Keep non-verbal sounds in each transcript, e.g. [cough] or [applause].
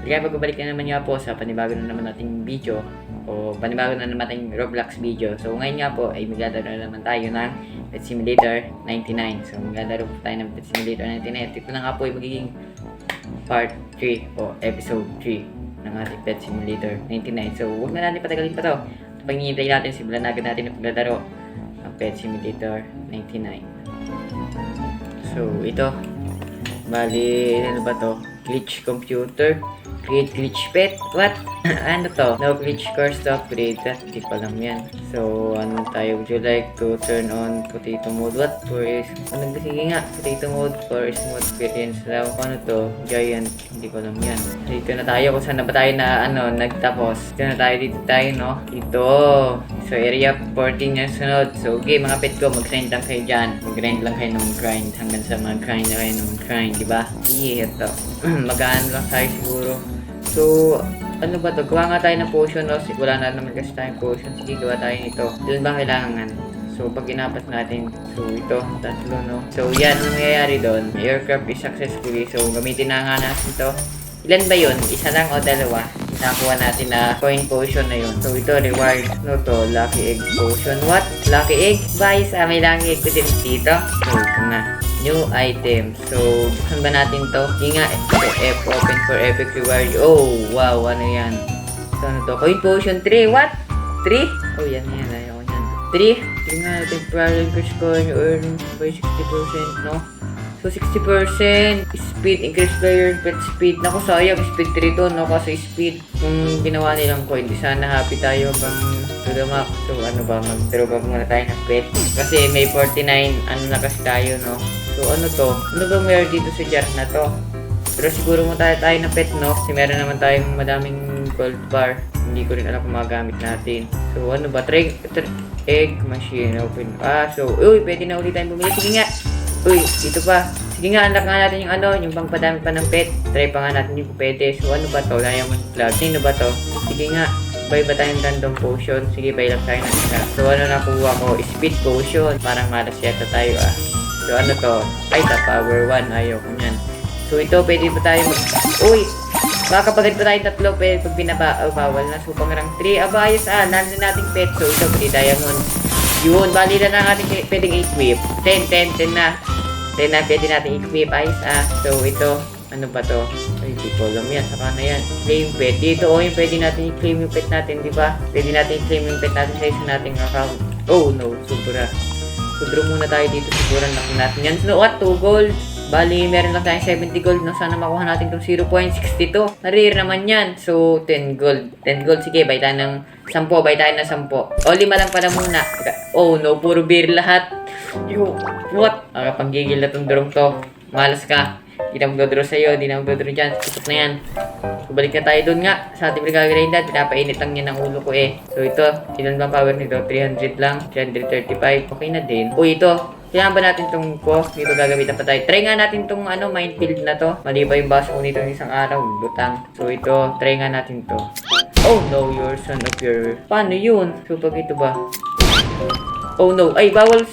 Kaya pagbabalik na naman nga po sa panibago na naman nating video o panibago na naman ating Roblox video. So ngayon nga po ay maglalaro na naman tayo ng Pet Simulator 99. So maglalaro po tayo ng Pet Simulator 99. Ito na nga po ay magiging part 3 o episode 3 ng ating Pet Simulator 99. So huwag na natin patagalin pa to. Ito pang hinihintay natin, simulan agad natin ang paglalaro ng Pet Simulator 99. So ito, bali ano ba to? Glitch computer. Create glitch pet. What? [laughs] ano to? No glitch course to upgrade. That, di ko alam yan. So, ano tayo? Would you like to turn on potato mode? What? For is... Ano sige nga? Potato mode for smooth experience. Alam ko ano to? Giant. Hindi ko alam yan. Dito na tayo. Kung saan na ba tayo na ano, nagtapos. Dito na tayo. Dito tayo, no? Ito. So, area 14 yung sunod. So, okay, mga pet ko, mag-grind lang kayo dyan. Mag-grind lang kayo ng grind hanggang sa mag-grind na kayo ng grind, di ba? Yeah, ito. Magaan lang tayo siguro. So, ano ba to? Gawa nga tayo ng potion, no? Wala na naman kasi tayong potion. Sige, gawa tayo nito. Doon ba kailangan? So, pag ginapas natin, so ito, tatlo, no? So, yan, ang nangyayari doon. Aircraft is successfully. So, gamitin na nga natin to. Ilan ba yun? Isa lang o dalawa? Nakuha natin na coin potion na yun. So, ito, reward. No to, lucky egg potion. What? Lucky egg? Guys, ah, may lucky egg ko din dito. So, ito. New item. So, saan ba natin to? Hindi nga, F open for epic reward. Oh, wow, ano yan? So, ano to? Coin potion 3. What? 3? Oh, yan, yan. Ayaw ko yan. 3? Hindi nga, temporary increase coin earn by 60%, no? So, 60% speed, increase player pet speed. Naku, sayang, speed 3 to, no? Kasi speed, kung ginawa nilang coin, di sana happy tayo hanggang to the max. So, ano ba, mag-draw ba muna tayo ng pet? Kasi may 49, ano na kasi tayo, no? So, ano to? Ano ba meron dito sa jar na to? Pero siguro mo tayo tayo ng pet, no? Kasi meron naman tayong madaming gold bar. Hindi ko rin alam kung magagamit natin. So, ano ba? Try, try, egg machine open. Ah, so, uy, pwede na ulit tayong bumili. Sige nga. Uy, dito pa. Sige nga, unlock nga natin yung ano, yung pang padami pa ng pet. Try pa nga natin yung pwede. So, ano ba to? Diamond plug. Sino ba to? Sige nga. Buy ba tayong random potion? Sige, buy lang tayo ng isa. So, ano nakuha ko? Speed potion. Parang malas yata tayo ah. So, ano to? Ay, the power 1. Ayaw ko yan. So, ito, pwede pa tayo mag... Uy! Makakapagod pa tayo tatlo, pwede pag binabawal na. So, pang rank 3. Aba, ayos ah. Nandun nating pet. So, ito, pwede diamond. Yun, bali na lang natin kay- pwedeng equip. 10, 10, 10 na. 10 na, pwede natin equip. Ayos ah. So, ito, ano ba to? Ay, di ko alam yan. Saka na yan. Claim pet. Dito, oh, yung pwede natin i-claim yung pet natin, di ba? Pwede natin i-claim yung pet natin sa isa nating account. Oh, no. Sobra. So, draw muna tayo dito. Siguro lang natin yan. So, what? 2 gold. Bali, meron lang tayong 70 gold. No? Sana makuha natin itong 0.62. Narir naman yan. So, 10 gold. 10 gold. Sige, bay tayo ng 10. Bay tayo ng 10. O, lima lang pala muna. Oh, no. Puro beer lahat. Yo, what? Nakapanggigil na itong drone to. Malas ka. Hindi na magdodraw sa'yo. Hindi na magdodraw dyan. Tutok na yan. So, balik na tayo dun nga. Sa ating gagawin Pinapainit lang yan ang ulo ko eh. So, ito. Ilan ba power nito? 300 lang. 335. Okay na din. Uy, ito. Kailangan ba natin itong ko? Dito gagamitan pa tayo. Try nga natin itong ano, minefield na to. Mali ba yung baso ko nito ng isang araw? Lutang. So, ito. Try nga natin to. Oh no, your son of your... Paano yun? So, pag ito ba? Oh no. Ay, bawal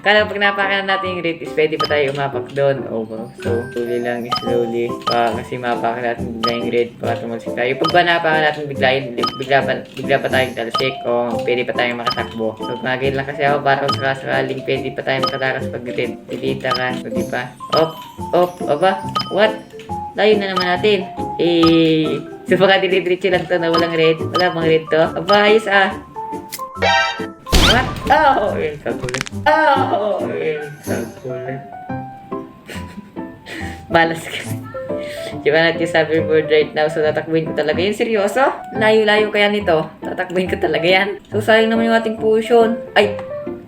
Kala pag napakanan natin yung rate is pwede pa tayo umapak doon. Wow. So, slowly lang, slowly. Pa, kasi mapakan natin bigla yung rate para tumalsik tayo. Pag ba napakan natin bigla bigla pa, bigla pa tayong talsik o pwede pa tayong makatakbo. So, magiging lang kasi ako para kung sakasakaling pwede pa tayong makatakas pag. Pilita ka. So, di ba? Op, op, aba, what? Layo na naman natin. Eh, so baka dinidiretso lang to na walang red. Wala bang red to? Aba, ayos ah. What? Oh, sa kulit. Oh, yun sa kulit. Balas ka. Di ba natin sa board right now? So, tatakbuhin ko talaga yun. Seryoso? Layo-layo kaya nito. Tatakbuhin ko talaga yan. So, sayang naman yung ating potion. Ay,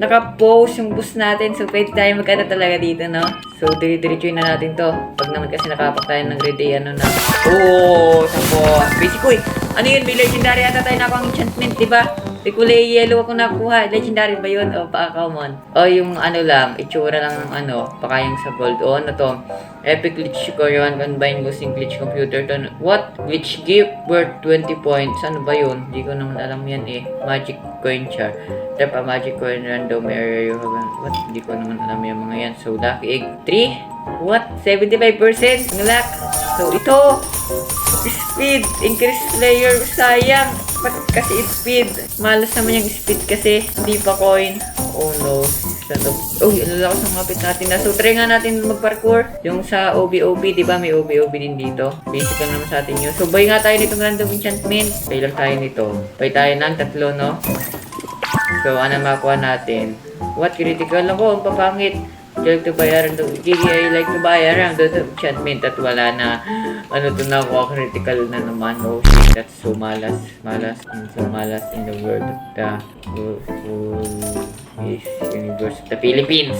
naka-post yung boost natin. So, pwede tayo magkano talaga dito, no? So, dire-diretsuin na natin to. Pag naman kasi nakapak tayo ng grade ano na. Oh, tapos. Basic ko eh. Ano yun? May legendary ata tayo nakuha ang enchantment, di ba? May kulay yellow ako nakuha. Legendary ba yun? O, pa common? O, yung ano lang, itsura lang ng ano, pakayang sa gold. O, ano to? Epic glitch Korean combine using glitch computer to What? Glitch gift worth 20 points. Ano ba yun? Hindi ko naman alam yan eh. Magic coin char. Tap a magic coin random area you. What? Hindi ko naman alam yung mga yan. So, lucky egg 3? What? 75%? Ang luck. So, ito. Speed! Increase player. Sayang! Ba't kasi speed? Malas naman yung speed kasi. Hindi pa coin. Oh no. Sa to. Oh, alala ko sa ngapit natin na. So, try nga natin mag-parkour. Yung sa OBOB, di ba? May OBOB din dito. Basic lang naman sa atin yun. So, buy nga tayo nitong random enchantment. Buy lang tayo nito. Buy tayo ng tatlo, no? So, ano makuha natin? What critical ako? Ang papangit. Like to buy around the Gigi, I like to buy around the enchantment at wala na ano to na ako critical na naman. Oh shit, that's so malas. Malas and so malas in the world of the is universe of the Philippines.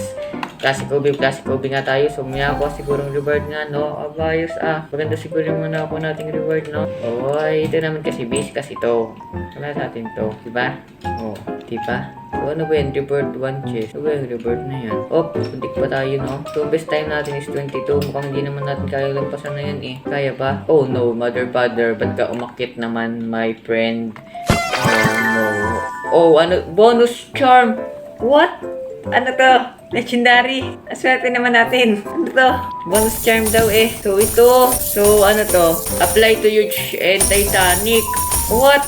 Classic OB, classic OB nga tayo. So, may ako sigurong reward nga, no? Abayos, ah. Maganda siguro muna ako nating reward, no? Oh, ito naman kasi base kasi to. Wala sa atin to, diba? Oh, diba? So, ano ba yan? Reward 1 chest. Ano ba yung reward na yan? Oh, puntik pa tayo, no? So, best time natin is 22. Mukhang hindi naman natin kaya lampasan na yan, eh. Kaya ba? Oh, no. Mother, father. Ba't ka umakit naman, my friend? Oh, no. Oh, ano? Bonus charm! What? Ano to? Legendary. Aswerte naman natin. Ano to? Bonus charm daw eh. So ito. So ano to? Apply to huge and Titanic. What?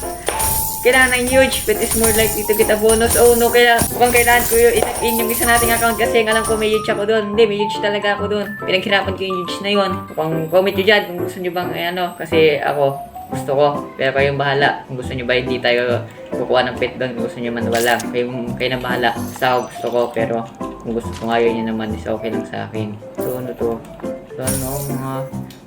Kailangan ng huge but is more likely to get a bonus. Oh no, kaya mukhang kailangan ko yung in yung isa nating account kasi alam ko may huge ako doon. Hindi, may huge talaga ako doon. Pinaghirapan ko yung huge na yun. Kung comment nyo dyan kung gusto nyo bang eh, ano. Kasi ako, gusto ko. Pero kayong bahala. Kung gusto nyo ba hindi tayo kukuha ng pet doon. Kung gusto nyo man wala. Kayo, kayo na bahala. Basta ako gusto ko. Pero kung gusto ko ngayon nyo naman is okay lang sa akin. So ano to? So ano mga...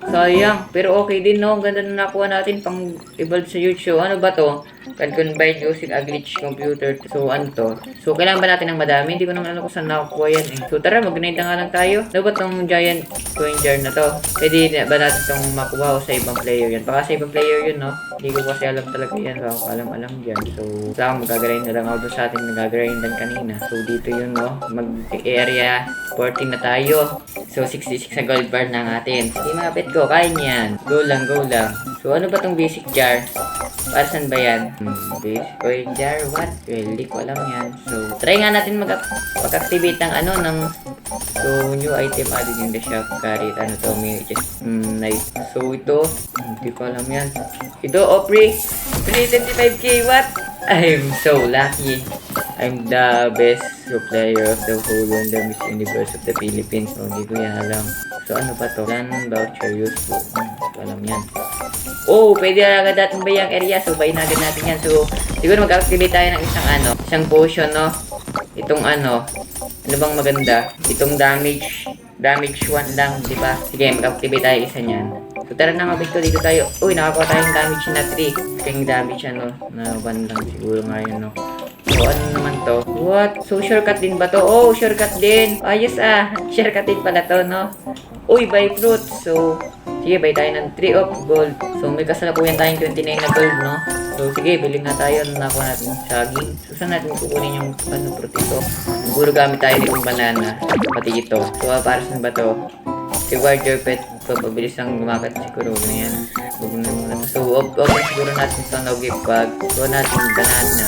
Sayang. Pero okay din no. Ang ganda na nakuha natin pang evolve sa YouTube. Ano ba to? Can combine using a glitch computer. So ano to? So kailangan ba natin ng madami? Hindi ko naman alam kung saan nakukuha yan eh. So tara, mag-night na nga lang tayo. Ano ba tong giant coin jar na to? Pwede na ba natin itong makuha sa ibang player yun? Baka sa ibang player yun no? Hindi ko kasi alam talaga yan. Baka ko alam-alam dyan. So sa akin magagarayin na lang ako sa ating nagagarayin kanina. So dito yun no? Mag-area 14 na tayo. So 66 sa gold bar na natin. Sige mga pet ko, kaya niyan. Go lang, go lang. So ano ba tong basic jar? Para saan ba yan? Hmm, basic coin jar, what? Well, di ko alam yan. So, try nga natin mag- mag-activate ng ano, ng So, new item added in the shop. Carry, ano to, may just, mm, nice. So, ito, hindi ko alam yan. Ito, Opry, 325k, what? I'm so lucky. I'm the best player of the whole Wonder Miss Universe of the Philippines. So, hindi ko yan alam. So, ano pa to? Plan voucher useful. Hmm, ko alam yan. Oh, pwede agad natin ba yung area? So, na agad natin yan. So, siguro mag-activate tayo ng isang ano, isang potion, no? Itong ano, ano bang maganda? Itong damage, damage 1 lang, di ba? Sige, mag-activate tayo isa niyan. So, tara na nga, Victor, dito tayo. Uy, nakakuha tayong damage na 3. Kaya damage, ano, na 1 lang siguro ngayon, no? So, ano naman to? What? So, shortcut din ba to? Oh, shortcut din. Ayos ah. [laughs] Shortcut din pala to, no? Uy, buy fruit. So, sige, buy tayo ng 3 of gold. So, may kasalukuyan tayong 29 na gold, no? So, sige, bilhin na tayo. Nakuha natin yung saging. So, saan natin kukunin yung ano, fruit ito? Siguro gamit tayo ng banana. Pati ito. So, ah, para saan ba to? Reward your pet. So, pabilis lang lumakad siguro na yan. Huwag na. So, open siguro natin ito na gift bag. So, natin banana.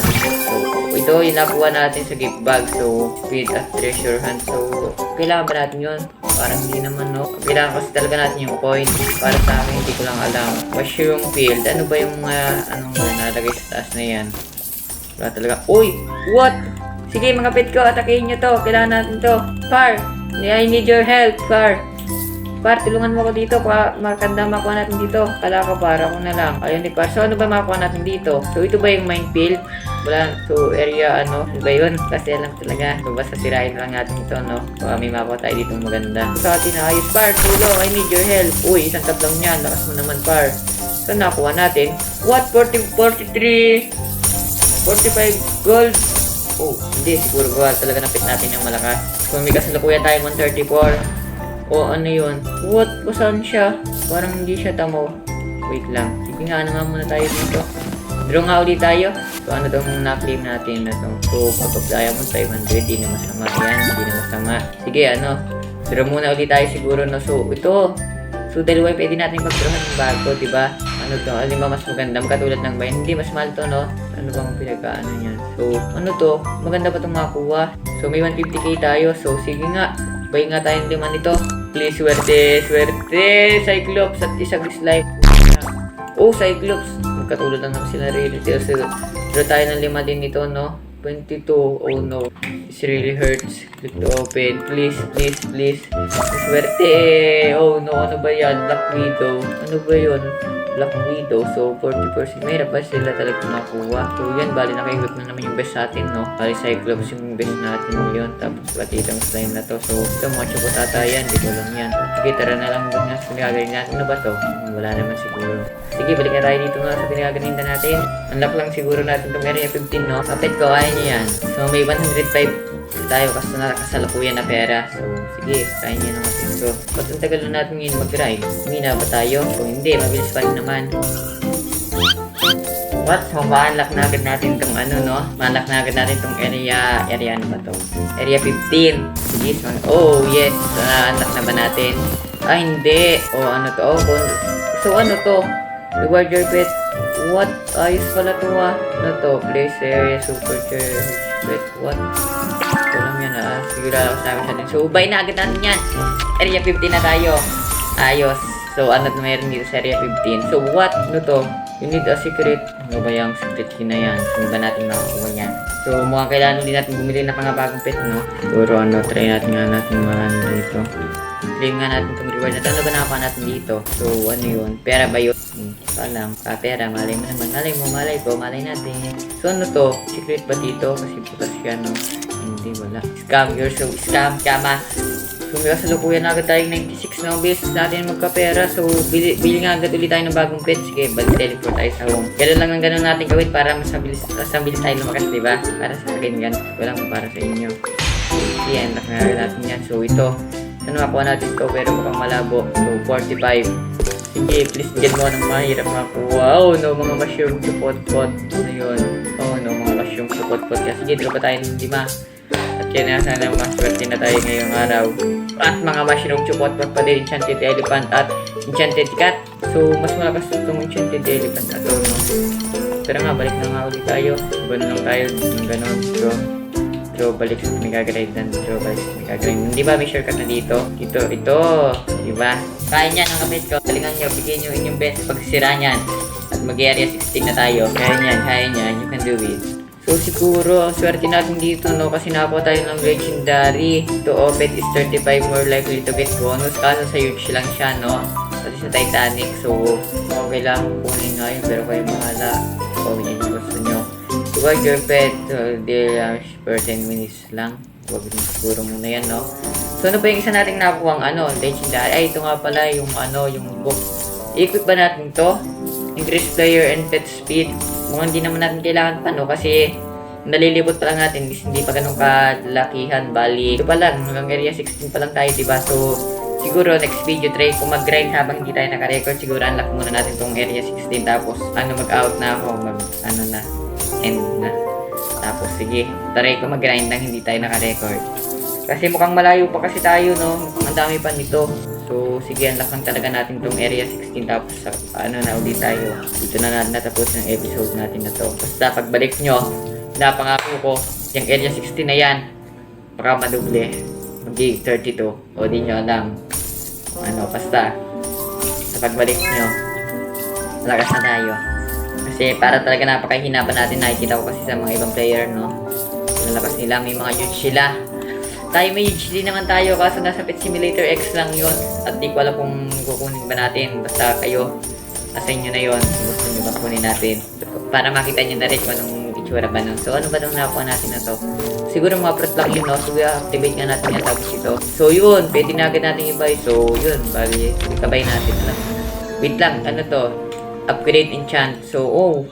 So, ito yung nakuha natin sa gift bag. So, speed at treasure hunt. So, kailangan ba natin yun? Parang hindi naman, no? Kailangan kasi talaga natin yung coin. Para sa akin, hindi ko lang alam. Mushroom field. Ano ba yung mga, anong nalagay sa taas na yan? Wala talaga. Uy! What? Sige, mga pet ko, atakihin nyo to. Kailangan natin to. Par! I need your help, Par. Par, tulungan mo ko dito. Pa, makanda makuha natin dito. Kala ko para ako na lang. Ayun ni Par. So, ano ba makuha natin dito? So, ito ba yung minefield? Wala. So, area, ano? Ano yun? Kasi alam talaga. So, basta sirain lang natin ito, no? Baka may makuha tayo dito maganda. So, atin na ayos. Par, tulong. I need your help. Uy, isang tablong niyan. Lakas mo naman, Par. So, nakuha natin. What? 40, 43... 45 gold. Oh, hindi. Siguro ba talaga napit natin yung malakas. Kung may kasalukuyan tayo 134. O ano yun? What? Kung saan siya? Parang hindi siya tamo. Wait lang. Sige nga, ano nga muna tayo dito. Draw nga ulit tayo. So ano tong na-claim natin na tong so kapag diamond 500, di na masama yan. Hindi na masama. Sige, ano. Draw muna ulit tayo siguro no. So ito. So dalawa pwede natin pag-drawhan ng bago, di ba? Ano to? Alin ba mas maganda? Katulad ng bayan. Hindi, mas mahal to, no? Ano bang pinagkaano niyan? So, ano to? Maganda ba itong makakuha? So, may 150k tayo. So, sige nga. Buy nga tayong lima nito. Please, swerte, swerte, Cyclops at isang mamaya. Oh, Cyclops. Magkatulad lang naman sila really. Pero, pero tayo ng lima din ito, no? 22. Oh no. This really hurts. Click to open. Please, please, please. Swerte. Oh no, ano ba yan? Black Widow. Ano ba yun? Black Widow. So, 40%. Mahirap ba sila talaga makuha? So, yan. Bali, naka-equip na naman yung best sa atin, no? Bali, Cyclops yung best natin ngayon. Tapos, pati itong slime na to. So, ito, mga chokotata yan. Di ko lang yan. Sige, tara na lang dun na sa pinagagaling natin. Ano ba to? Wala naman siguro. Sige, balik na tayo dito nga sa pinagagalinda natin. Unlock lang siguro natin itong area 15, no? Kapit ko, kaya niya yan. So, may 105 tayo kasi nakakasalukuyan na pera. So, sige, kaya niya naman natin. So, ba't ang tagal na natin ngayon mag-grind? Humina ba tayo? Kung hindi, mabilis pa rin naman. What? So, ma-unlock na agad natin itong ano, no? Ma-unlock na agad natin itong area, area ano ba to? Area 15. Sige, so, oh, yes. So, na-unlock na ba natin? Ah, hindi. Oh, ano to? Oh, bon- so, ano to? Reward your pet. What? Ayos pala to, ah. Ano to? Place area, super chair. Pet, what? Yan, ah. Siguro ako sa amin sa atin. So, buy na agad natin yan. Area 15 na tayo. Ayos. So, ano na meron dito sa Area 15? So, what? Ano to? You need a secret. Ano ba yung secret key na yan? Saan ba natin makakuha yan? So, mukhang kailangan din natin bumili ng mga bagong pet, no? Siguro, ano, try natin nga natin marami dito. Claim nga natin itong reward na. Ano ba nakakuha natin dito? So, ano yun? Pera ba yun? Hmm, palang. Ah, pera. Malay mo naman. Malay mo, malay ko. Malay natin. So, ano to? Secret ba dito? Kasi putas yan, no? Hindi, wala. Scam. You're so scam. Kama. So, may kasalukuyan na agad tayong 96 na bilis natin magkapera. So, bili, bili nga agad ulit tayo ng bagong pet. Sige, balik teleport tayo sa home. Ganun lang ang ganun natin gawin para mas mabilis, mas mabilis tayo lumakas, di ba? Para sa akin, gan. Walang para sa inyo. Sige, unlock na agad natin yan. So, ito. Ano makuha natin to pero mukhang malabo. So, 45. Sige, please bigyan mo ng mahirap makuha. Oh no, mga mushroom support pot. Ano yun? Oh no, mga mushroom support pot. Kaya sige, dito pa tayo ng lima. At kaya na sana maswerte na tayo ngayong araw. At mga mushroom support pot pa din, enchanted elephant at enchanted cat. So, mas malakas itong enchanted elephant at no? Pero nga, balik na nga ulit tayo. Gano'n lang tayo ng gano'n. So, Draw balik sa nagagrind ng draw balik sa nagagrind. Di ba may shortcut na dito? Ito, ito. Di ba? Kaya niyan ang kapit ko. Talingan nyo, bigyan nyo inyong best pag sira niyan. At mag-area 16 na tayo. Kaya niyan, kaya niyan. You can do it. So siguro, swerte natin dito, no? Kasi nakakuha tayo ng legendary. To open is 35 more likely to get bonus. Kaso sa huge lang siya, no? Pati sa Titanic. So, okay lang. Kunin nga yun. Pero kayo bahala. Kung yun yung gusto nyo. Huwag your pet they uh, per 10 minutes lang. Huwag rin siguro muna yan, no? So, ano pa yung isa nating nakuha ang ano, legendary? Ay, ito nga pala yung ano, yung book. I-equip ba natin to? Increase player and pet speed. Mukhang hindi naman natin kailangan pa, no? Kasi, nalilibot pa lang natin, is hindi pa ganun kalakihan. Bali, ito pa lang, hanggang area 16 pa lang tayo, diba? So, siguro next video try kung mag-grind habang hindi tayo naka-record. Siguro unlock muna natin tong area 16 tapos ano mag-out na ako. Mag ano na end na. Tapos sige. Try ko mag-grind nang hindi tayo naka-record. Kasi mukhang malayo pa kasi tayo no? Ang dami pa nito so sige unlock lang talaga natin tong area 16 tapos sa, ano na ulit tayo. Dito na natapos ng episode natin na to. Basta pagbalik nyo. Napangako ko. Yung area 16 na yan baka maduble magi 32 o di nyo alam. Ano basta sa pagbalik nyo malakas na tayo. Kasi para talaga napakahina pa natin nakikita ko kasi sa mga ibang player no? Lalakas nila. May mga huge sila huge din naman tayo kaso nasa Pet Simulator X lang yun. At di ko alam kung kukunin ba natin. Basta kayo nasa inyo na kung gusto nyo ba kunin natin. Para makita nyo na rin kung anong itsura ba nun. So ano ba nung nakuha natin na to? Siguro mga fruit lang yun no? So activate nga natin yan tapos ito. So yun. Pwede na agad natin i-buy so yun. Bali ikabay natin. Na wait lang. Ano to? Upgrade enchant. So oh.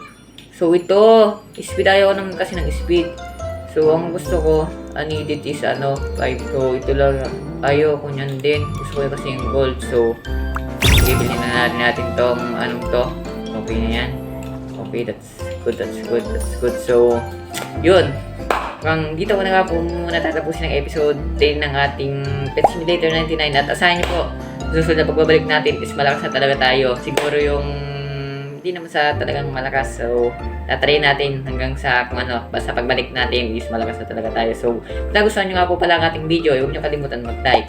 So ito. Speed ayaw naman kasi ng speed so ang gusto ko needed is ano 5 so ito lang ayaw ko niyan din. Gusto ko kasi yung gold. So bibili na natin natin tong anong to? Okay na yan. Okay that's good that's good that's good. So yun. Hanggang dito ko na nga po muna tatapusin ang episode 10 ng ating Pet Simulator 99 at asahan niyo po susunod na pagbabalik natin is malakas na talaga tayo. Siguro yung hindi naman sa talagang malakas so tatry natin hanggang sa kung ano basta pagbalik natin is malakas na talaga tayo so kung nagustuhan nyo nga po pala ang ating video huwag nyo kalimutan mag like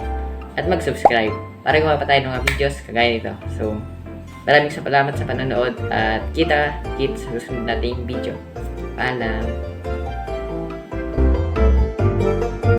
at mag subscribe para gawa pa tayo ng mga videos kagaya nito so Maraming salamat sa panonood at kita kits sa susunod nating video. Paalam!